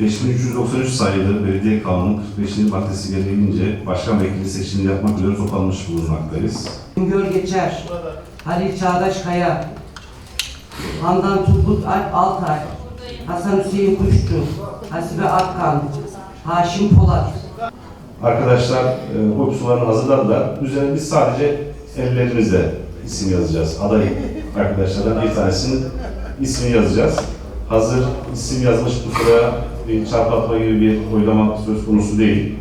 5393 sayılı Belediye Kanunu 45. maddesi gereğince başkan vekili seçimini yapmak üzere toplanmış bulunmaktayız. Güngör Geçer, Halil Çağdaş Kaya, Handan Turgut Alp Altay, Hasan Hüseyin Kuşçu, Hasibe Akkan, Haşim Polat, Arkadaşlar e, bu pusularını hazırladılar. Üzerine biz sadece ellerimizle isim yazacağız. Aday arkadaşlardan bir tanesinin ismini yazacağız. Hazır isim yazmış pusulaya bir çarpıtma gibi bir oylama söz konusu değil.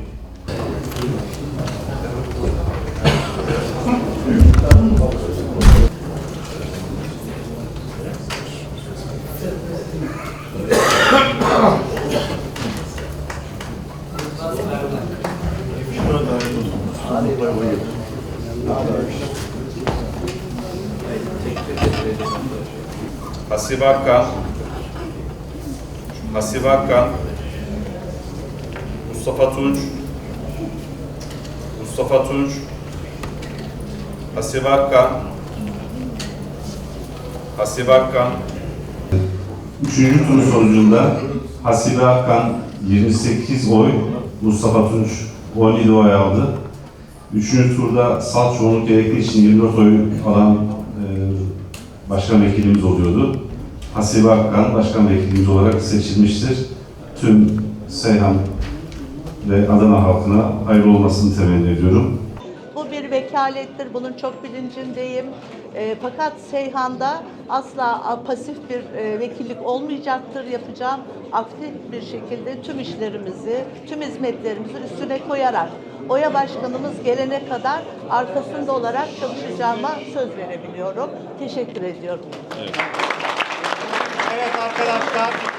Hasibe Akkan, Hasibe Akkan, Mustafa Tunç, Mustafa Tunç, Hasibe Akkan, Hasibe Akkan, Üçüncü tur sonucunda Hasibe Akkan 28 oy, Mustafa Tunç 17 oy aldı. Üçüncü turda salt çoğunluk gerektiği için 24 oy alan e, başkan vekilimiz oluyordu. Hasibe Akkan başkan vekilimiz olarak seçilmiştir. Tüm Seyhan ve Adana halkına hayırlı olmasını temenni ediyorum. Bu bir vekalettir, bunun çok bilincindeyim. E, fakat Seyhan'da asla pasif bir e, vekillik olmayacaktır. Yapacağım aktif bir şekilde tüm işlerimizi, tüm hizmetlerimizi üstüne koyarak Oya Başkanımız gelene kadar arkasında olarak çalışacağıma söz verebiliyorum. Teşekkür ediyorum. Evet arkadaşlar